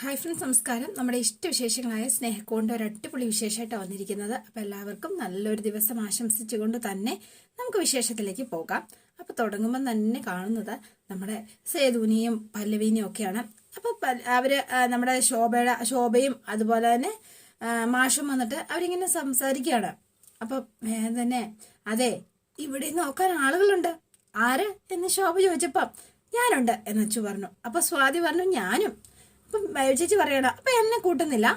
Hi friends നമസ്കാരം. നമ്മുടെ ഇഷ്ടവിശേഷങ്ങളായ സ്നേഹക്കൊണ്ട് ഒരു അടിപൊളി വിശേഷമായിട്ടാണ് വന്നിരിക്കുന്നത്. അപ്പോൾ എല്ലാവർക്കും നല്ലൊരു ദിവസം ആശംസിച്ചുകൊണ്ട് തന്നെ നമുക്ക് വിശേഷത്തിലേക്ക് പോകാം. അപ്പോൾ തുടങ്ങുമ്പോൾ തന്നെ കാണുന്നത് നമ്മുടെ സേതുവിനെയും പല്ലവിനെയും ഒക്കെയാണ്. അപ്പോൾ അവർ നമ്മുടെ ശോഭയുടെ ശോഭയും അതുപോലെ തന്നെ മാഷും വന്നിട്ട് അവരിങ്ങനെ സംസാരിക്കുകയാണ്. അപ്പം തന്നെ അതെ ഇവിടെ നോക്കാൻ ആളുകളുണ്ട്. ആര്? എന്ന് ശോഭ ചോദിച്ചപ്പം ഞാനുണ്ട് എന്ന് വെച്ചു പറഞ്ഞു. അപ്പോൾ സ്വാതി പറഞ്ഞു ഞാനും. അപ്പം ചേച്ചി പറയണ അപ്പൊ എന്നെ കൂട്ടുന്നില്ല.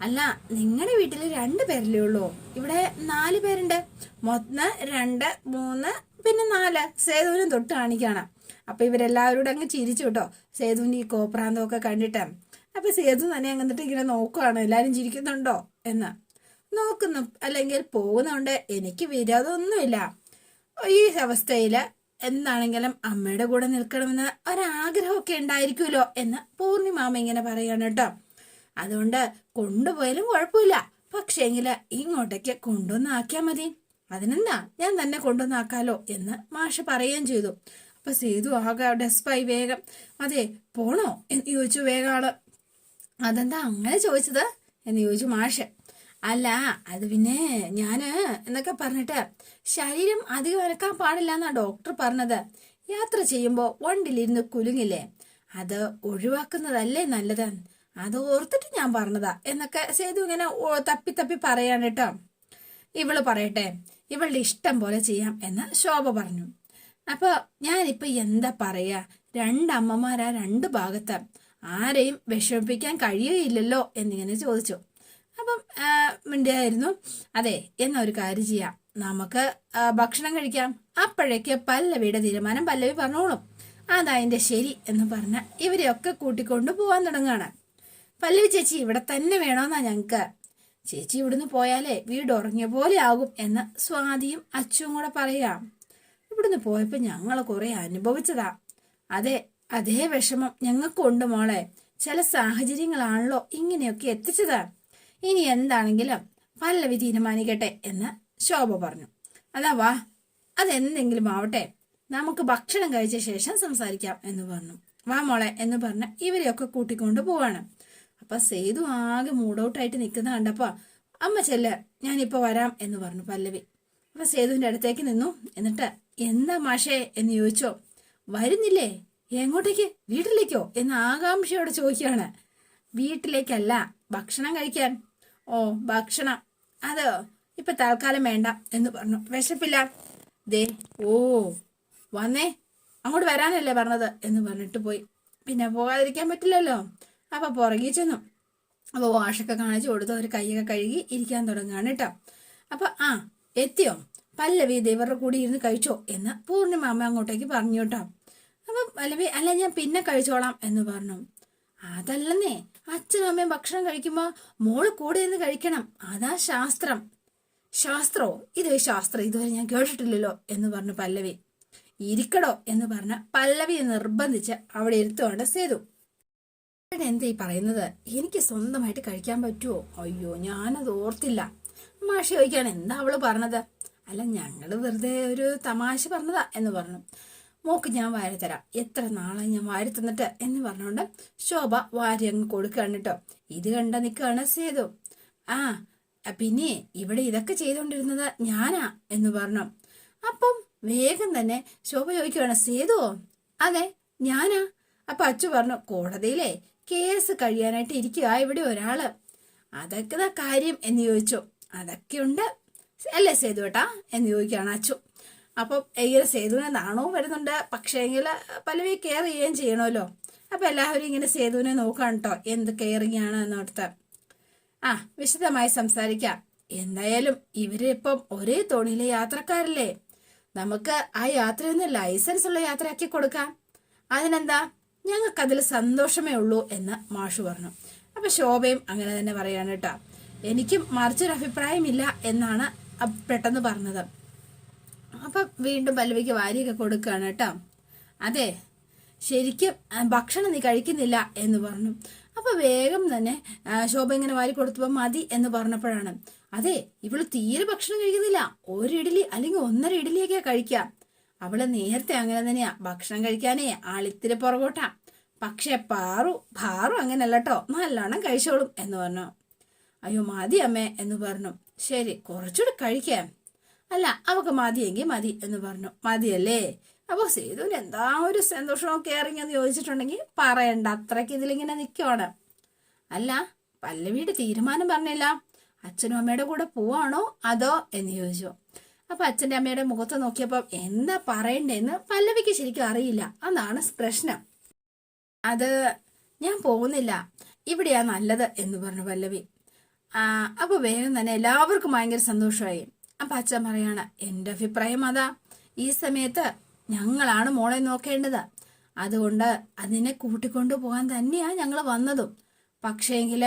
അല്ല നിങ്ങളുടെ വീട്ടിൽ രണ്ട് പേരല്ലേ ഉള്ളൂ. ഇവിടെ നാല് പേരുണ്ട്. ഒന്ന് രണ്ട് മൂന്ന് പിന്നെ നാല്. സേതുവിനും തൊട്ട് കാണിക്കാണ്. അപ്പൊ ഇവരെല്ലാവരോടും അങ്ങ് ചിരിച്ചു കേട്ടോ. സേതുവിന്റെ ഈ കോപ്രാന്തമൊക്കെ കണ്ടിട്ട്. അപ്പൊ സേതു തന്നെ അങ്ങന്നിട്ട് ഇങ്ങനെ നോക്കുവാണ്. എല്ലാരും ചിരിക്കുന്നുണ്ടോ എന്ന്. നോക്കുന്നു. അല്ലെങ്കിൽ പോകുന്നുണ്ട്. എനിക്ക് വിരോധമൊന്നുമില്ല ഈ അവസ്ഥയിൽ എന്താണെങ്കിലും അമ്മയുടെ കൂടെ നിൽക്കണമെന്ന് ഒരാഗ്രഹമൊക്കെ ഉണ്ടായിരിക്കുമല്ലോ എന്ന് പൂർണിമാമ ഇങ്ങനെ പറയാണ് കേട്ടോ. അതുകൊണ്ട് കൊണ്ടുപോയാലും കുഴപ്പമില്ല. പക്ഷേങ്കിൽ ഇങ്ങോട്ടേക്ക് കൊണ്ടുവന്നാക്കിയാൽ മതി. അതിനെന്താ? ഞാൻ തന്നെ കൊണ്ടുവന്നാക്കാലോ എന്ന് മാഷ് പറയുകയും ചെയ്തു. അപ്പൊ സേതു ആകെ ഡെസ്പായി വേഗം അതെ പോണോ? എന്ന് ചോദിച്ചു വേഗം ആൾ. അതെന്താ അങ്ങനെ ചോദിച്ചത്? എന്ന് ചോദിച്ചു മാഷ്. അല്ല അത് പിന്നെ ഞാൻ എന്നൊക്കെ പറഞ്ഞിട്ട് ശരീരം അധികം അനക്കാൻ പാടില്ല എന്നാ ഡോക്ടർ പറഞ്ഞത്. യാത്ര ചെയ്യുമ്പോൾ വണ്ടിലിരുന്ന് കുലുങ്ങില്ലേ? അത് ഒഴിവാക്കുന്നതല്ലേ നല്ലത്? അത് ഓർത്തിട്ട് ഞാൻ പറഞ്ഞതാ എന്നൊക്കെ സേതു ഇങ്ങനെ തപ്പി തപ്പി പറയാണ് കേട്ടോ. ഇവൾ പറയട്ടെ ഇവളുടെ ഇഷ്ടം പോലെ ചെയ്യാം എന്ന് ശോഭ പറഞ്ഞു. അപ്പൊ ഞാനിപ്പോ എന്താ പറയാ? രണ്ടമ്മമാരാ രണ്ട് ഭാഗത്ത്. ആരെയും വിഷമിപ്പിക്കാൻ കഴിയുകയില്ലല്ലോ എന്നിങ്ങനെ ചോദിച്ചു. അപ്പം മിണ്ടിയായിരുന്നു അതെ എന്നാ ഒരു കാര്യം ചെയ്യാം. നമുക്ക് ഭക്ഷണം കഴിക്കാം. അപ്പോഴേക്ക് പല്ലവിയുടെ തീരുമാനം പല്ലവി പറഞ്ഞോളും. അതാ അതിന്റെ ശരി എന്ന് പറഞ്ഞ ഇവരെയൊക്കെ കൂട്ടിക്കൊണ്ട് പോവാൻ തുടങ്ങാണ്. പല്ലവി ചേച്ചി ഇവിടെ തന്നെ വേണോന്നാ ഞങ്ങൾക്ക് ചേച്ചി ഇവിടുന്ന് പോയാലേ വീട് ഉറങ്ങിയ പോലെ ആകും എന്ന് സ്വാതിയും അച്ചുവും കൂടെ പറയാം. ഇവിടുന്ന് പോയപ്പോൾ ഞങ്ങൾ കുറെ അനുഭവിച്ചതാ. അതെ അതേ വിഷമം ഞങ്ങൾക്കുണ്ട് മോളെ. ചില സാഹചര്യങ്ങളാണല്ലോ ഇങ്ങനെയൊക്കെ എത്തിച്ചത്. ഇനി എന്താണെങ്കിലും പല്ലവി തീരുമാനിക്കട്ടെ എന്ന് ശോഭ പറഞ്ഞു. അതാ വാ അതെന്തെങ്കിലും ആവട്ടെ നമുക്ക് ഭക്ഷണം കഴിച്ച ശേഷം സംസാരിക്കാം എന്ന് പറഞ്ഞു. വാ മോളെ എന്ന് പറഞ്ഞ ഇവരെയൊക്കെ കൂട്ടിക്കൊണ്ട് പോവാണ്. അപ്പൊ സേതു ആകെ മൂഡൌട്ടായിട്ട് നിൽക്കുന്ന കണ്ടപ്പോ അമ്മ ചെല്ല് ഞാനിപ്പോ വരാം എന്ന് പറഞ്ഞു പല്ലവി. അപ്പൊ സേതുവിന്റെ അടുത്തേക്ക് നിന്നു. എന്നിട്ട് എന്താ മാഷേ? എന്ന് ചോദിച്ചോ. വരുന്നില്ലേ? എങ്ങോട്ടേക്ക്? വീട്ടിലേക്കോ? എന്ന് ആകാംക്ഷയോടെ ചോദിക്കുകയാണ്. വീട്ടിലേക്കല്ല ഭക്ഷണം കഴിക്കാൻ. ഓ ഭക്ഷണം. അത് ഇപ്പൊ തൽക്കാലം വേണ്ട എന്ന് പറഞ്ഞു. വിശപ്പില്ല. ദേ ഓ വന്നേ. അങ്ങോട്ട് വരാനല്ലേ പറഞ്ഞത് എന്ന് പറഞ്ഞിട്ട് പോയി. പിന്നെ പോകാതിരിക്കാൻ പറ്റില്ലല്ലോ. അപ്പൊ പുറകെ ചെന്നു. അപ്പൊ വാഷൊക്കെ കാണിച്ചു കൊടുത്ത് ഒരു കൈയൊക്കെ കഴുകി ഇരിക്കാൻ തുടങ്ങുകയാണ് കേട്ടോ. അപ്പൊ ആ എത്തിയോ? പല്ലവി ദേവരുടെ കൂടി ഇരുന്ന് കഴിച്ചോ എന്ന് പൂർണിമാമ അങ്ങോട്ടേക്ക് പറഞ്ഞു കേട്ടോ. അപ്പൊ പല്ലവി അല്ല ഞാൻ പിന്നെ കഴിച്ചോളാം എന്ന് പറഞ്ഞു. അതല്ലെന്നേ അച്ഛനും അമ്മയും ഭക്ഷണം കഴിക്കുമ്പോ മോൾ കൂടെ നിന്ന് കഴിക്കണം. അതാ ശാസ്ത്രം. ശാസ്ത്രോ? ഇത് ശാസ്ത്രം ഇതുവരെ ഞാൻ കേട്ടിട്ടില്ലല്ലോ എന്ന് പറഞ്ഞു പല്ലവി. ഇരിക്കടോ എന്ന് പറഞ്ഞ പല്ലവി നിർബന്ധിച്ച് അവിടെ ഇരുത്തുകൊണ്ട് സേതു. എന്താ ഈ പറയുന്നത്? എനിക്ക് സ്വന്തമായിട്ട് കഴിക്കാൻ പറ്റുമോ അയ്യോ ഞാനത് ഓർത്തില്ല. മാഷി ചോദിക്കാണ് എന്താ അവൾ പറഞ്ഞത്? അല്ല ഞങ്ങൾ വെറുതെ ഒരു തമാശ പറഞ്ഞതാ എന്ന് പറഞ്ഞു. മോക്ക് ഞാൻ വാരി തരാം. എത്ര നാളായി ഞാൻ വാരി തന്നിട്ട് എന്ന് പറഞ്ഞുകൊണ്ട് ശോഭ വാരി അങ്ങ് കൊടുക്കുകയാണ് കേട്ടോ. ഇത് കണ്ട നിൽക്കുകയാണ് സേതു. ആ പിന്നെ ഇവിടെ ഇതൊക്കെ ചെയ്തുകൊണ്ടിരുന്നത് ഞാനാ എന്ന് പറഞ്ഞു. അപ്പം വേഗം തന്നെ ശോഭ ചോദിക്കുകയാണ് സേതുവോ അതെ ഞാനാ? അപ്പൊ അച്ചു പറഞ്ഞു കോടതിയിലെ കേസ് കഴിയാനായിട്ട് ഇരിക്കുക ഇവിടെ ഒരാൾ. അതൊക്കെ കാര്യം? എന്ന് ചോദിച്ചു. അതൊക്കെയുണ്ട്. അല്ലേ സേതു ഏട്ടാ? എന്ന് ചോദിക്കുകയാണ് അച്ചു. അപ്പം ഇങ്ങനെ സേതുവിനെ നാണവും വരുന്നുണ്ട്. പക്ഷേങ്കിൽ പലവി കെയർ ചെയ്യുകയും ചെയ്യണമല്ലോ. അപ്പൊ എല്ലാവരും ഇങ്ങനെ സേതുവിനെ നോക്കാൻ കേട്ടോ എന്ത് കെയറിങ് ആണ് എന്നോർത്ത്. ആ വിശദമായി സംസാരിക്കാം. എന്തായാലും ഇവരിപ്പം ഒരേ തോണിയിലെ യാത്രക്കാരല്ലേ. നമുക്ക് ആ യാത്രയൊന്ന് ലൈസൻസ് ഉള്ള യാത്രയാക്കി കൊടുക്കാം. അതിനെന്താ? ഞങ്ങൾക്കതിൽ സന്തോഷമേ ഉള്ളൂ എന്ന് മാഷു പറഞ്ഞു. അപ്പൊ ശോഭയും അങ്ങനെ തന്നെ പറയാണ് കേട്ടോ എനിക്കും മറിച്ചൊരു അഭിപ്രായമില്ല എന്നാണ് പെട്ടെന്ന് പറഞ്ഞത്. അപ്പൊ വീണ്ടും പല്ലവിക്ക് വാരിയൊക്കെ കൊടുക്കുകയാണ് കേട്ടോ. അതെ ശരിക്കും ഭക്ഷണം നീ കഴിക്കുന്നില്ല എന്ന് പറഞ്ഞു. അപ്പൊ വേഗം തന്നെ ശോഭ ഇങ്ങനെ വാരി കൊടുത്തപ്പോൾ മതി എന്ന് പറഞ്ഞപ്പോഴാണ്. അതെ ഇവൾ തീരെ ഭക്ഷണം കഴിക്കുന്നില്ല. ഒരു ഇഡലി അല്ലെങ്കിൽ ഒന്നര ഇഡലിയൊക്കെ കഴിക്കാം. അവൾ നേരത്തെ അങ്ങനെ തന്നെയാ. ഭക്ഷണം കഴിക്കാനേ ആളിത്തിരി പുറകോട്ടാ. പക്ഷെ പാറു പാറു അങ്ങനെയല്ല കേട്ടോ. നല്ലോണം കഴിച്ചോളും എന്ന് പറഞ്ഞു. അയ്യോ മതി അമ്മേ എന്ന് പറഞ്ഞു. ശരി കുറച്ചുകൂടി കഴിക്കാം. അല്ല അവക്ക് മതിയെങ്കിൽ മതി എന്ന് പറഞ്ഞു. മതിയല്ലേ? അപ്പോൾ സേതുവിന് എന്താ ഒരു സന്തോഷമോ കെയറിങ് എന്ന് ചോദിച്ചിട്ടുണ്ടെങ്കിൽ പറയണ്ട. അത്രയ്ക്ക് ഇതിലിങ്ങനെ നിൽക്കുവാണ്. അല്ല പല്ലവിയുടെ തീരുമാനം പറഞ്ഞില്ല. അച്ഛനും അമ്മയുടെ കൂടെ പോവാണോ അതോ എന്ന് ചോദിച്ചു. അപ്പൊ അച്ഛന്റെ അമ്മയുടെ മുഖത്ത് നോക്കിയപ്പോൾ എന്താ പറയണ്ടെന്ന് പല്ലവിക്ക് ശരിക്കും അറിയില്ല. അതാണ് പ്രശ്നം. അത് ഞാൻ പോകുന്നില്ല. ഇവിടെയാ നല്ലത് എന്ന് പറഞ്ഞു പല്ലവി. അപ്പൊ വേഗം തന്നെ എല്ലാവർക്കും ഭയങ്കര സന്തോഷമായി. അപ്പൊ അച്ഛൻ പറയാണ് എന്റെ അഭിപ്രായം അതാ. ഈ സമയത്ത് ഞങ്ങളാണ് മോളെ നോക്കേണ്ടത്. അതുകൊണ്ട് അതിനെ കൂട്ടിക്കൊണ്ടു പോകാൻ തന്നെയാ ഞങ്ങൾ വന്നതും. പക്ഷേങ്കിൽ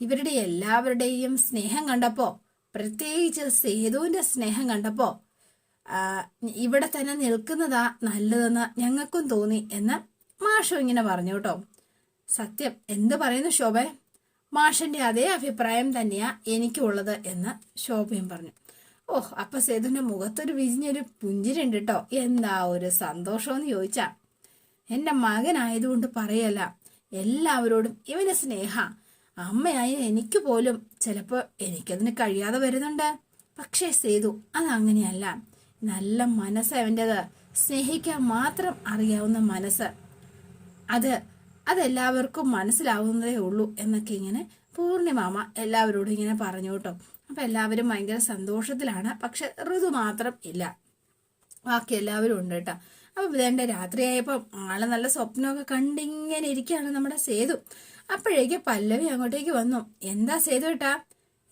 ഇവരുടെ എല്ലാവരുടെയും സ്നേഹം കണ്ടപ്പോൾ പ്രത്യേകിച്ച് സേതുവിന്റെ സ്നേഹം കണ്ടപ്പോൾ ഇവിടെ തന്നെ നിൽക്കുന്നതാ നല്ലതെന്ന് ഞങ്ങൾക്കും തോന്നി എന്ന് മാഷു ഇങ്ങനെ പറഞ്ഞു കേട്ടോ. സത്യം എന്ത് പറയുന്നു ശോഭ? മാഷന്റെ അതേ അഭിപ്രായം തന്നെയാണ് എനിക്കുള്ളത് എന്ന് ശോഭയും പറഞ്ഞു. ഓഹ് അപ്പൊ സേതുവിന്റെ മുഖത്തൊരു വിരിഞ്ഞൊരു പുഞ്ചിരിണ്ട് കേട്ടോ എന്താ ഒരു സന്തോഷമെന്ന് ചോദിച്ചാ. എന്റെ മകനായതുകൊണ്ട് പറയല്ല. എല്ലാവരോടും ഇവന് സ്നേഹ. അമ്മയായ എനിക്ക് പോലും ചിലപ്പോ എനിക്കതിന് കഴിയാതെ വരുന്നുണ്ട്. പക്ഷേ സേതു അതങ്ങനെയല്ല. നല്ല മനസ്സ് അവന്റെത് സ്നേഹിക്കാൻ മാത്രം അറിയാവുന്ന മനസ്സ്. അത് അതെല്ലാവർക്കും മനസ്സിലാവുന്നതേ ഉള്ളൂ എന്നൊക്കെ ഇങ്ങനെ പൂർണിമാമ എല്ലാവരോടും ഇങ്ങനെ പറഞ്ഞു കേട്ടോ അപ്പൊ എല്ലാവരും ഭയങ്കര സന്തോഷത്തിലാണ്. പക്ഷെ ഋതു മാത്രം ഇല്ല. ബാക്കി എല്ലാവരും ഉണ്ട് കേട്ടോ. അപ്പൊ ഇതേണ്ട രാത്രിയായപ്പോൾ ആളെ നല്ല സ്വപ്നമൊക്കെ കണ്ടിങ്ങനെ ഇരിക്കുകയാണ് നമ്മുടെ സേതു. അപ്പോഴേക്ക് പല്ലവി അങ്ങോട്ടേക്ക് വന്നു. എന്താ സേതു ഏട്ടാ?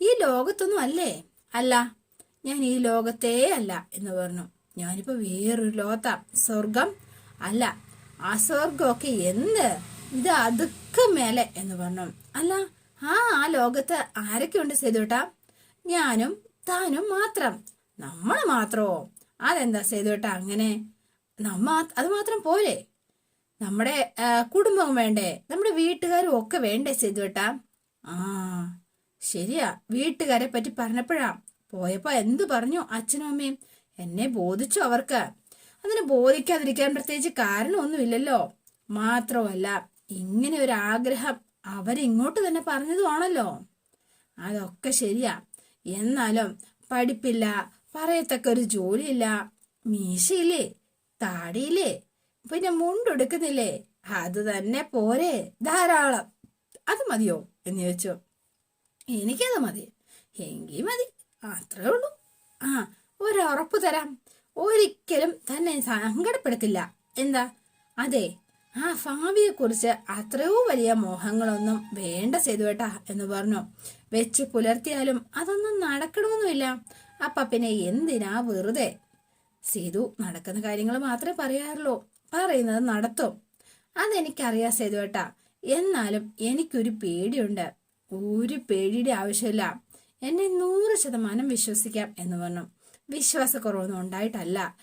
ഈ ലോകത്തൊന്നും അല്ലേ? അല്ല. ഞാൻ ഈ ലോകത്തേ അല്ല എന്ന് പറഞ്ഞു. ഞാനിപ്പോ വേറൊരു ലോകത്താ. സ്വർഗം അല്ല. ആ സ്വർഗമൊക്കെ എന്ത്? ഇത് അതുക്ക് മേലെ എന്ന് പറഞ്ഞു. അല്ല. ആ ആ ലോകത്ത് സേതു സേതുട്ടാ ഞാനും താനും മാത്രം. നമ്മൾ മാത്രമോ അതെന്താ സേതുട്ടാ അങ്ങനെ? നമ്മ അത് മാത്രം പോരെ? നമ്മുടെ കുടുംബം വേണ്ടേ? നമ്മുടെ വീട്ടുകാരും ഒക്കെ വേണ്ടേ സേതുവേട്ടാ? ആ ശരിയാ. വീട്ടുകാരെ പറ്റി പറഞ്ഞപ്പോഴാ. പോയപ്പോ എന്തു പറഞ്ഞു അച്ഛനും അമ്മയും? എന്നെ ബോധിച്ചു അവർക്ക്. അതിന് ബോധിക്കാതിരിക്കാൻ പ്രത്യേകിച്ച് കാരണമൊന്നുമില്ലല്ലോ. മാത്രമല്ല ഇങ്ങനെ ഒരു ആഗ്രഹം അവരിങ്ങോട്ട് തന്നെ പറഞ്ഞതുമാണല്ലോ. അതൊക്കെ ശരിയാ. എന്നാലും പഠിപ്പില്ല പറയത്തക്ക ഒരു ജോലിയില്ല. മീശയില്ലേ താടിയില്ലേ പിന്നെ മുണ്ടെടുക്കുന്നില്ലേ അത് തന്നെ പോരെ ധാരാളം. അത് മതിയോ? എന്ന് ചോദിച്ചു. എനിക്കത് മതി. എങ്കിൽ മതി. അത്രേ ഉള്ളൂ. ആ ഒരു ഉറപ്പ് തരാം. ഒരിക്കലും തന്നെ സങ്കടപ്പെടുത്തില്ല. എന്താ? അതെ ആ ഭാവിയെ കുറിച്ച് അത്രയോ വലിയ മോഹങ്ങളൊന്നും വേണ്ട സേതുവേട്ടാ എന്ന് പറഞ്ഞു. വെച്ച് പുലർത്തിയാലും അതൊന്നും നടക്കണമെന്നുമില്ല. അപ്പ പിന്നെ എന്തിനാ വെറുതെ? സേതു നടക്കുന്ന കാര്യങ്ങൾ മാത്രമേ പറയാറുള്ളൂ. പറയുന്നത് നടത്തും. അതെനിക്കറിയാം സേതുവേട്ടാ. എന്നാലും എനിക്കൊരു പേടിയുണ്ട്. ഒരു പേടിയുടെ ആവശ്യമില്ല. എന്നെ നൂറ് ശതമാനം വിശ്വസിക്കാം എന്ന് പറഞ്ഞു. വിശ്വാസക്കുറവൊന്നും ഉണ്ടായിട്ടല്ല.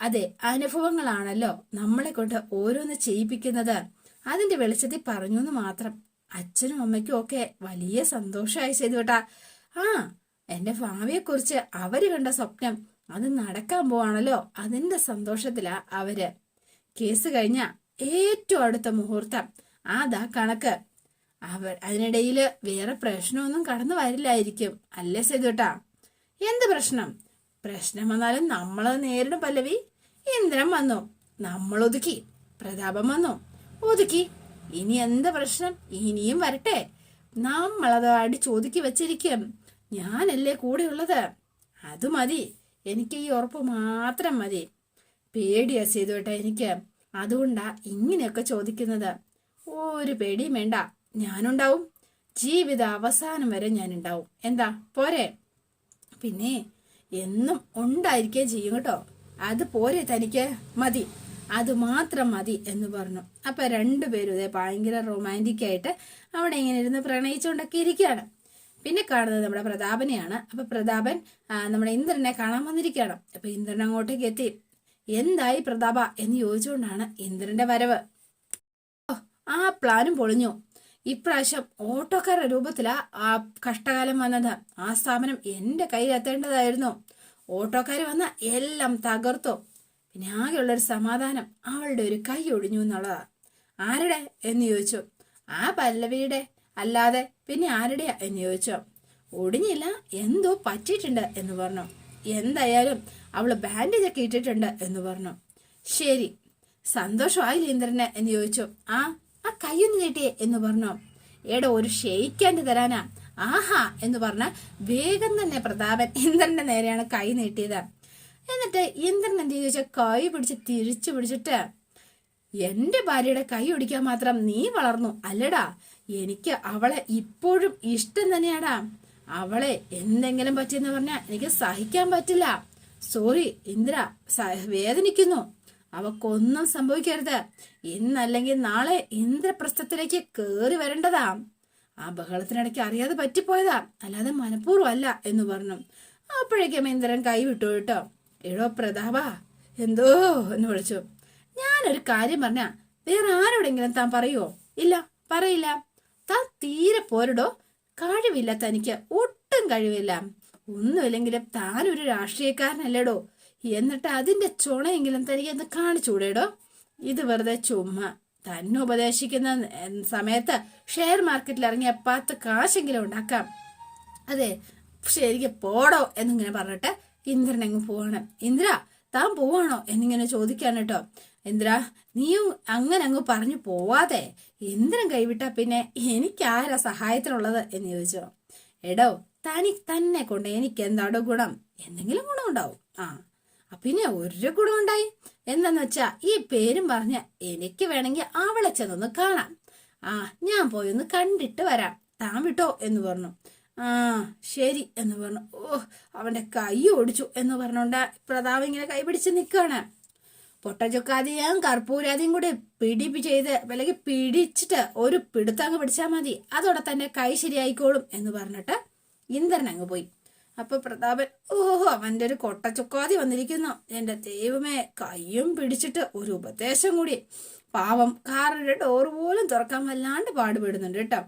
അതെ അനുഭവങ്ങളാണല്ലോ നമ്മളെ കൊണ്ട് ഓരോന്ന് ചെയ്യിപ്പിക്കുന്നത്. അതിന്റെ വെളിച്ചത്തിൽ പറഞ്ഞു എന്ന് മാത്രം. അച്ഛനും അമ്മയ്ക്കും ഒക്കെ വലിയ സന്തോഷമായി ചെയ്തു കേട്ടാ. ആ എന്റെ ഭാവിയെക്കുറിച്ച് അവർ കണ്ട സ്വപ്നം അത് നടക്കാൻ പോവാണല്ലോ. അതിന്റെ സന്തോഷത്തിലാ അവർ. കേസ് കഴിഞ്ഞ ഏറ്റവും അടുത്ത മുഹൂർത്തം. അതാ കണക്ക്. അവർ അതിനിടയിൽ വേറെ പ്രശ്നമൊന്നും കടന്നു വരില്ലായിരിക്കും. അല്ലേ സേതുട്ടാ? എന്ത് പ്രശ്നം? പ്രശ്നം വന്നാലും നമ്മളത് നേരിടും പല്ലവി. ഇന്ദ്രൻ വന്നു. നമ്മൾ ഒതുക്കി. പ്രതാപം വന്നു. ഒതുക്കി. ഇനി എന്ത് പ്രശ്നം? ഇനിയും വരട്ടെ. നമ്മളത് അടിച്ചൊതുക്കി വെച്ചിരിക്കും. ഞാനല്ലേ കൂടെയുള്ളത്? അത് മതി. എനിക്ക് ഈ ഉറപ്പ് മാത്രം മതി. പേടിയാ ചെയ്തോട്ടെ എനിക്ക്. അതുകൊണ്ടാ ഇങ്ങനെയൊക്കെ ചോദിക്കുന്നത്. ഒരു പേടിയും വേണ്ട. ഞാനുണ്ടാവും. ജീവിത അവസാനം വരെ ഞാനുണ്ടാവും. എന്താ? പോരെ. പിന്നെ എന്നും ഉണ്ടായിരിക്കേ ചെയ്യും കേട്ടോ. അത് പോരെ തനിക്ക്? മതി. അത് മാത്രം മതി എന്ന് പറഞ്ഞു. അപ്പൊ രണ്ടുപേരും ഇതേ ഭയങ്കര റൊമാന്റിക് ആയിട്ട് അവിടെ ഇങ്ങനെ ഇരുന്ന് പ്രണയിച്ചുകൊണ്ടൊക്കെ ഇരിക്കുകയാണ്. പിന്നെ കാണുന്നത് നമ്മുടെ പ്രതാപനെയാണ്. അപ്പൊ പ്രതാപൻ നമ്മുടെ ഇന്ദ്രനെ കാണാൻ വന്നിരിക്കുകയാണ്. അപ്പൊ ഇന്ദ്രൻ അങ്ങോട്ടേക്ക് എത്തി. എന്തായി പ്രതാപ? എന്ന് ചോദിച്ചുകൊണ്ടാണ് ഇന്ദ്രന്റെ വരവ്. ആ പ്ലാനും പൊളിഞ്ഞു. ഇപ്രാവശ്യം ഓട്ടോക്കാരുടെ രൂപത്തിലാ ആ കഷ്ടകാലം വന്നത്. ആ സ്ഥാപനം എന്റെ കയ്യിൽ എത്തേണ്ടതായിരുന്നു ഓട്ടോക്കാർ വന്ന എല്ലാം തകർത്തു. പിന്നെ ആകെയുള്ളൊരു സമാധാനം അവളുടെ ഒരു കൈ ഒഴിഞ്ഞു എന്നുള്ളതാ. ആരുടെ? എന്ന് ചോദിച്ചു. ആ പല്ലവിയുടെ. അല്ലാതെ പിന്നെ ആരുടെയാ? എന്ന് ചോദിച്ചു. ഒടിഞ്ഞില്ല എന്തോ പറ്റിയിട്ടുണ്ട് എന്ന് പറഞ്ഞു. എന്തായാലും അവൾ ബാൻഡേജ് ഒക്കെ ഇട്ടിട്ടുണ്ട് എന്ന് പറഞ്ഞു. ശരി. സന്തോഷമായി ഇന്ദ്രന്? എന്ന് ചോദിച്ചു. ആ ആ കൈയൊന്ന് നീട്ടിയേ എന്ന് പറഞ്ഞു. എടോ ഒരു ഷെയ്ക്കാന്റെ തരാനാ. ആഹാ എന്ന് പറഞ്ഞ വേഗം തന്നെ പ്രതാപൻ ഇന്ദ്രന്റെ നേരെയാണ് കൈ നീട്ടിയത്. എന്നിട്ട് ഇന്ദ്രൻ എന്ത് ചോദിച്ചാൽ കൈ പിടിച്ച് തിരിച്ചു പിടിച്ചിട്ട് എന്റെ ഭാര്യയുടെ കൈ ഒടിക്കാൻ മാത്രം നീ വളർന്നു അല്ലടാ. എനിക്ക് അവളെ ഇപ്പോഴും ഇഷ്ടം തന്നെയാടാ. അവളെ എന്തെങ്കിലും പറ്റിയെന്ന് പറഞ്ഞാൽ എനിക്ക് സഹിക്കാൻ പറ്റില്ല. സോറി ഇന്ദ്ര വേദനിക്കുന്നു. അവക്കൊന്നും സംഭവിക്കരുത്. ഇന്നല്ലെങ്കിൽ നാളെ ഇന്ദ്രപ്രസ്ഥത്തിലേക്ക് കേറി വരേണ്ടതാ. ആ ബഹളത്തിനിടയ്ക്ക് അറിയാതെ പറ്റിപ്പോയതാ. അല്ലാതെ മനഃപൂർവം അല്ല എന്ന് പറഞ്ഞു. അപ്പോഴേക്കും ഇന്ദ്രൻ കൈ വിട്ടു കേട്ടോ. എടോ പ്രതാപ എന്തോ എന്ന് വിളിച്ചു. ഞാനൊരു കാര്യം പറഞ്ഞ വേറെ ആരോടെങ്കിലും താൻ പറയുവോ? ഇല്ല പറയില്ല. താൻ തീരെ പോരടോ? കഴിവില്ല തനിക്ക് ഒട്ടും കഴിവില്ല. ഒന്നുമില്ലെങ്കിലും താനൊരു രാഷ്ട്രീയക്കാരനല്ലേടോ? എന്നിട്ട് അതിന്റെ ചുണയെങ്കിലും തനിക്ക് ഒന്ന് കാണിച്ചുകൂടെടോ? ഇത് വെറുതെ ചുമ്മാ. തന്നെ ഉപദേശിക്കുന്ന സമയത്ത് ഷെയർ മാർക്കറ്റിൽ ഇറങ്ങിയ പത്ത് കാശെങ്കിലും ഉണ്ടാക്കാം. അതെ ശരിക്കും പോടോ എന്നിങ്ങനെ പറഞ്ഞിട്ട് ഇന്ദ്രൻ അങ്ങ് പോവാണ്. ഇന്ദ്ര താൻ പോവാണോ എന്നിങ്ങനെ ചോദിക്കാണ് കേട്ടോ. ഇന്ദ്ര നീയും അങ്ങനെ അങ്ങ് പറഞ്ഞു പോവാതെ ഇന്ദ്രൻ കൈവിട്ടാ പിന്നെ എനിക്കാരാ സഹായത്തിനുള്ളത് എന്ന് ചോദിച്ചോ. എടോ തനി തന്നെ കൊണ്ട് എനിക്ക് എന്താടോ ഗുണം? എന്തെങ്കിലും ഗുണം ഉണ്ടാവും ആ. പിന്നെ ഒരു ഗുണം ഉണ്ടായി എന്താന്ന് വെച്ചാ ഈ പേരും പറഞ്ഞ എനിക്ക് വേണമെങ്കിൽ അവളെ ചെന്നൊന്ന് കാണാം. ആ ഞാൻ പോയി ഒന്ന് കണ്ടിട്ട് വരാം. താൻ വിട്ടോ എന്ന് പറഞ്ഞു. ആ ശരി എന്ന് പറഞ്ഞു. ഓ അവന്റെ കൈ ഓടിച്ചു എന്ന് പറഞ്ഞോണ്ട് പ്രതാവ് ഇങ്ങനെ കൈ പിടിച്ച് നിൽക്കുകയാണ് പൊട്ടച്ചൊക്കാതിയും കർപ്പൂരാതിയും കൂടി പിടിപ്പ് ചെയ്ത് അല്ലെങ്കിൽ പിടിച്ചിട്ട് ഒരു പിടുത്തങ്ങ് പിടിച്ചാൽ മതി. അതോടെ തന്നെ കൈ ശരിയായിക്കോളും എന്ന് പറഞ്ഞിട്ട് ഇന്ദ്രൻ അങ്ങ് പോയി. അപ്പൊ പ്രതാപൻ ഓഹോ അവന്റെ ഒരു കൊട്ടച്ചുക്കാതി വന്നിരിക്കുന്നു. എന്റെ ദൈവമേ കയ്യും പിടിച്ചിട്ട് ഒരു ഉപദേശം കൂടി. പാവം കാറിന്റെ ഡോർ പോലും തുറക്കാൻ വല്ലാണ്ട് പാടുപെടുന്നുണ്ട് കേട്ടോ.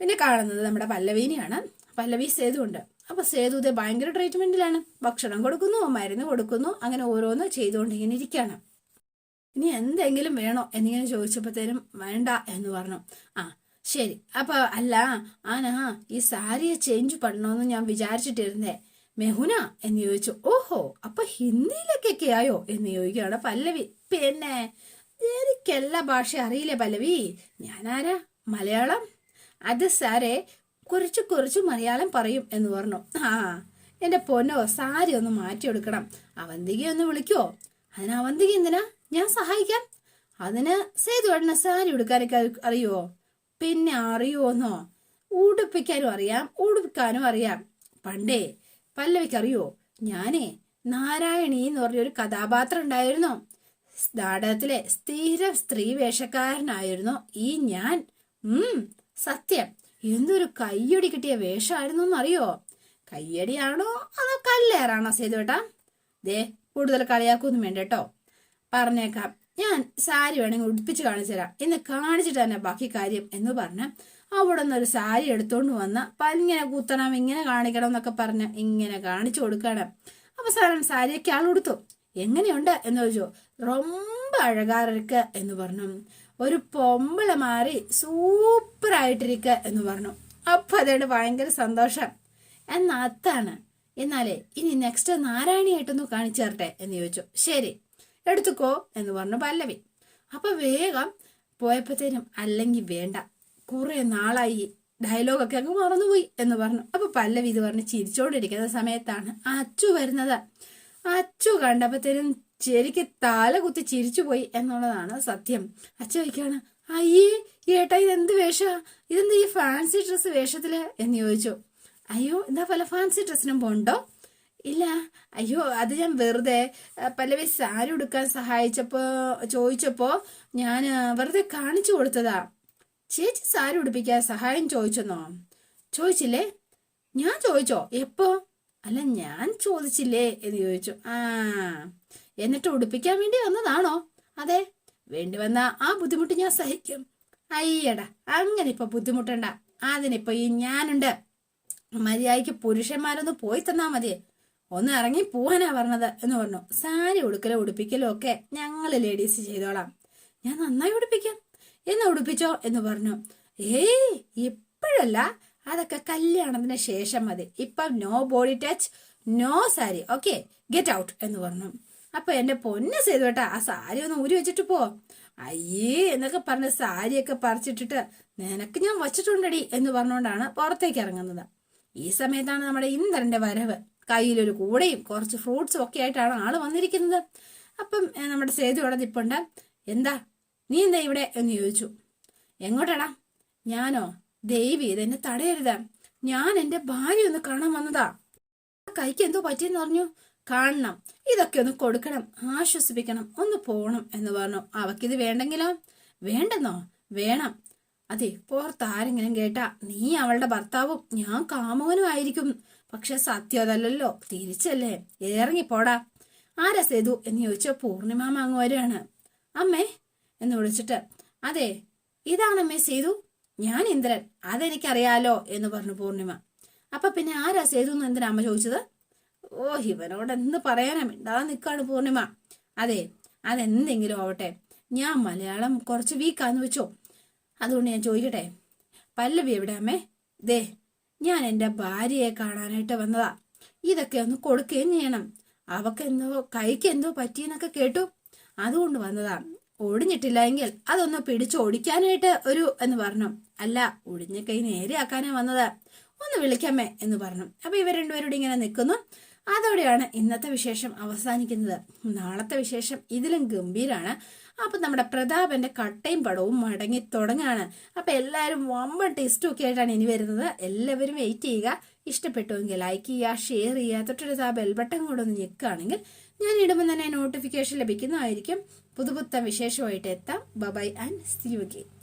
പിന്നെ കാണുന്നത് നമ്മുടെ പല്ലവീനെയാണ്. പല്ലവി സേതു ഉണ്ട് അപ്പൊ സേതു ഇതേ ഭയങ്കര ട്രീറ്റ്മെന്റിലാണ് ഭക്ഷണം കൊടുക്കുന്നു മരുന്ന് കൊടുക്കുന്നു അങ്ങനെ ഓരോന്ന് ചെയ്തുകൊണ്ട് ഇങ്ങനെ ഇരിക്കുകയാണ് ഇനി എന്തെങ്കിലും വേണോ എന്നിങ്ങനെ ചോദിച്ചപ്പോഴത്തേനും വേണ്ട എന്ന് പറഞ്ഞു. ആ ശരി. അപ്പൊ അല്ല ആന ഈ സാരിയെ ചേഞ്ച് പണണമെന്ന് ഞാൻ വിചാരിച്ചിട്ടിരുന്നേ. മെഹുന എന്ന് ചോദിച്ചു. ഓഹോ അപ്പൊ ഹിന്ദിയിലേക്കൊക്കെ ആയോ എന്ന് ചോദിക്കുകയാണ് പല്ലവി. പിന്നെ എനിക്കെല്ലാ ഭാഷ അറിയില്ലേ പല്ലവി? ഞാനാരാ? മലയാളം? അത് സാറെ കുറച്ച് കുറച്ച് മലയാളം പറയും എന്ന് പറഞ്ഞു. ആ എന്റെ പൊന്നോ സാരി ഒന്ന് മാറ്റി എടുക്കണം അവന്തിക ഒന്ന് വിളിക്കോ? അതിന് അവന്തിക എന്തിനാ? ഞാൻ സഹായിക്കാം. അതിന് സേതു സാരി എടുക്കാനൊക്കെ അറിയോ പിന്നെ അറിയോന്നോ ഉടുപ്പിക്കാനും അറിയാം ഉടുപ്പിക്കാനും അറിയാം. പണ്ടേ പല്ലവിക്ക് അറിയോ? ഞാനേ നാരായണി എന്ന് പറഞ്ഞൊരു കഥാപാത്രം ഉണ്ടായിരുന്നു. നാടകത്തിലെ സ്ഥിര സ്ത്രീ വേഷക്കാരനായിരുന്നു ഈ ഞാൻ. ഉം സത്യം. എന്തൊരു കയ്യടി കിട്ടിയ വേഷമായിരുന്നു എന്നറിയോ കയ്യടിയാണോ അതോ കല്ലേറാണോ സേതുവേട്ടാ? ദേ കൂടുതൽ കളിയാക്കൊന്നും വേണ്ട കേട്ടോ. പറഞ്ഞേക്കാം. ഞാൻ സാരി വേണമെങ്കിൽ ഉടുപ്പിച്ച് കാണിച്ചു തരാം. എന്ന് കാണിച്ചിട്ട് തന്നെ ബാക്കി കാര്യം എന്ന് പറഞ്ഞ് അവിടെ നിന്നൊരു സാരി എടുത്തോണ്ട് വന്ന് പല്ലിങ്ങനെ കൂത്തണം ഇങ്ങനെ കാണിക്കണം എന്നൊക്കെ പറഞ്ഞ് ഇങ്ങനെ കാണിച്ചു കൊടുക്കണം അവസാനം സാരിയൊക്കെ ആൾ കൊടുത്തു എങ്ങനെയുണ്ട് എന്ന് ചോദിച്ചു. റൊമ്പ അഴകാറിക്ക് എന്ന് പറഞ്ഞു. ഒരു പൊമ്പള മാറി സൂപ്പറായിട്ടിരിക്ക എന്ന് പറഞ്ഞു. അപ്പൊ അതോട് ഭയങ്കര സന്തോഷം. എന്നാ അത്താണ്. എന്നാലേ ഇനി നെക്സ്റ്റ് നാരായണിയായിട്ടൊന്നു കാണിച്ചു തരട്ടെ എന്ന് ചോദിച്ചു. ശരി. എടുത്തുക്കോ എന്ന് പറഞ്ഞു പല്ലവി. അപ്പൊ വേഗം പോയപ്പോഴത്തേനും അല്ലെങ്കിൽ വേണ്ട. കുറെ നാളായി ഡയലോഗൊക്കെ അങ്ങ് മറന്നുപോയി എന്ന് പറഞ്ഞു. അപ്പൊ പല്ലവി ഇത് പറഞ്ഞ് ചിരിച്ചോണ്ടിരിക്കുന്ന സമയത്താണ് അച്ചു വരുന്നത്. അച്ചു കണ്ടപ്പോഴത്തേനും ശരിക്ക് തല കുത്തി ചിരിച്ചുപോയി എന്നുള്ളതാണ് സത്യം. അച്ചു ചോദിക്കാണ് അയ്യേ ഏട്ടാ ഇതെന്ത് വേഷാ? ഇതെന്ത് ഈ ഫാൻസി ഡ്രസ് വേഷത്തിൽ? എന്ന് ചോദിച്ചു. അയ്യോ എന്താ പല ഫാൻസി ഡ്രസ്സിനും പോണ്ടോ? ഇല്ല. അയ്യോ അത് ഞാൻ വെറുതെ പല്ലവി സാരി ഉടുക്കാൻ സഹായിച്ചപ്പോ ചോദിച്ചപ്പോ ഞാൻ വെറുതെ കാണിച്ചു കൊടുത്തതാ. ചേച്ചി സാരി ഉടുപ്പിക്കാൻ സഹായം ചോദിച്ചെന്നോ? ചോദിച്ചില്ലേ? ഞാൻ ചോദിച്ചോ? എപ്പോ? അല്ല ഞാൻ ചോദിച്ചില്ലേ എന്ന് ചോദിച്ചു. ആ എന്നിട്ട് ഉടുപ്പിക്കാൻ വേണ്ടി വന്നതാണോ? അതെ വേണ്ടി വന്ന ആ ബുദ്ധിമുട്ട് ഞാൻ സഹിക്കും. അയ്യടാ അങ്ങനെ ഇപ്പൊ ബുദ്ധിമുട്ടണ്ട. അതിനിപ്പോ ഈ ഞാനുണ്ട്. മര്യാദയ്ക്ക് പുരുഷന്മാരൊന്ന് പോയി തന്നാ മതിയേ ഒന്ന് ഇറങ്ങി പോവാനാ പറഞ്ഞത് എന്ന് പറഞ്ഞു. സാരി ഉടുക്കലോ ഉടുപ്പിക്കലോ ഒക്കെ ഞങ്ങൾ ലേഡീസ് ചെയ്തോളാം. ഞാൻ നന്നായി ഉടുപ്പിക്കാം. എന്ന് ഉടുപ്പിച്ചോ എന്ന് പറഞ്ഞു. ഏയ് ഇപ്പോഴല്ല. അതൊക്കെ കല്യാണത്തിന് ശേഷം മതി. ഇപ്പം no body touch no sari. Okay get out എന്ന് പറഞ്ഞു. അപ്പൊ എന്റെ പൊന്ന് ചെയ്തു കേട്ടാ ആ സാരി ഒന്ന് ഊരി വെച്ചിട്ട് പോ. അയ്യേ എന്നൊക്കെ പറഞ്ഞ് സാരിയൊക്കെ പറിച്ചിട്ടിട്ട് നിനക്ക് ഞാൻ വച്ചിട്ടുണ്ടടി എന്ന് പറഞ്ഞുകൊണ്ടാണ് പുറത്തേക്ക് ഇറങ്ങുന്നത്. ഈ സമയത്താണ് നമ്മുടെ ഇന്ദ്രന്റെ വരവ്. കയ്യിലൊരു കൂടയും കുറച്ച് ഫ്രൂട്ട്സും ഒക്കെ ആയിട്ടാണ് ആൾ വന്നിരിക്കുന്നത്. അപ്പം നമ്മുടെ സേതു അവിടെ നിപ്പുണ്ട്. എന്താ? നീ എന്താ ഇവിടെ? എന്ന് ചോദിച്ചു. എങ്ങോട്ടാടാ? ഞാനോ? ദേവി ഇതെന്നെ തടയരുത്. ഞാൻ എന്റെ ഭാര്യ ഒന്ന് കാണാൻ വന്നതാ. കൈക്ക് എന്തോ പറ്റിയെന്ന് പറഞ്ഞു കാണണം. ഇതൊക്കെ ഒന്ന് കൊടുക്കണം. ആശ്വസിപ്പിക്കണം. ഒന്ന് പോകണം എന്ന് പറഞ്ഞു. അവക്കിത് വേണ്ടെങ്കിലോ? വേണ്ടെന്നോ? വേണം. അതെ പുറത്ത് ആരെങ്കിലും കേട്ടാ നീ അവളുടെ ഭർത്താവും ഞാൻ കാമുകനും ആയിരിക്കും പക്ഷെ സത്യം അതല്ലല്ലോ. തിരിച്ചല്ലേ? ഇറങ്ങിപ്പോടാ ആരാ സേതു? എന്ന് ചോദിച്ച പൂർണിമാമ അങ്ങ് വരികയാണ്. അമ്മേ എന്ന് വിളിച്ചിട്ട് അതെ ഇതാണമ്മേ സേതു. ഞാൻ ഇന്ദ്രൻ. അതെനിക്കറിയാലോ എന്ന് പറഞ്ഞു പൂർണിമ. അപ്പൊ പിന്നെ ആരാ സേതു എന്ന് എന്തിനാ അമ്മ ചോദിച്ചത്? ഓ ഇവനോട് എന്ത് പറയാനാ? മിണ്ടാതെ നിൽക്കാണ് പൂർണിമ. അതെ അതെന്തെങ്കിലും ആവട്ടെ. ഞാൻ മലയാളം കുറച്ച് വീക്കാന്ന് വെച്ചോ. അതുകൊണ്ട് ഞാൻ ചോദിക്കട്ടെ? പല്ലവി എവിടെ അമ്മേ? ദേ ഞാൻ എന്റെ ഭാര്യയെ കാണാനായിട്ട് വന്നതാ. ഇതൊക്കെ ഒന്ന് കൊടുക്കുകയും ചെയ്യണം. അവക്ക് എന്തോ കൈക്ക് എന്തോ പറ്റിയെന്നൊക്കെ കേട്ടു. അതുകൊണ്ട് വന്നതാ. ഒടിഞ്ഞിട്ടില്ല എങ്കിൽ അതൊന്ന് പിടിച്ചോടിക്കാനായിട്ട് ഒരു എന്ന് പറഞ്ഞു. അല്ല ഒടിഞ്ഞ കൈ നേരെയാക്കാനാ വന്നത്. ഒന്ന് വിളിക്കാമേ എന്ന് പറഞ്ഞു. അപ്പൊ ഇവർ രണ്ടുപേരോട് ഇങ്ങനെ നിൽക്കുന്നു അതോടെയാണ് ഇന്നത്തെ വിശേഷം അവസാനിക്കുന്നത്. നാളത്തെ വിശേഷം ഇതിലും ഗംഭീരാണ്. അപ്പൊ നമ്മുടെ പ്രതാപന്റെ കട്ടയും പടവും മടങ്ങി തുടങ്ങാണ്. അപ്പൊ എല്ലാവരും വമ്പൻ ടേസ്റ്റും ഒക്കെ ആയിട്ടാണ് ഇനി വരുന്നത്. എല്ലാവരും വെയിറ്റ് ചെയ്യുക. ഇഷ്ടപ്പെട്ടുവെങ്കിൽ ലൈക്ക് ചെയ്യുക ഷെയർ ചെയ്യുക. തൊട്ടടുത്ത് ആ ബെൽ ബട്ടൺ കൂടെ ഒന്ന് ഞെക്കുകയാണെങ്കിൽ ഞാൻ ഇടുമ്പോൾ തന്നെ നോട്ടിഫിക്കേഷൻ ലഭിക്കുന്നതായിരിക്കും. പുതുപുത്തൻ വിശേഷമായിട്ട് എത്താം. Bye bye and see you again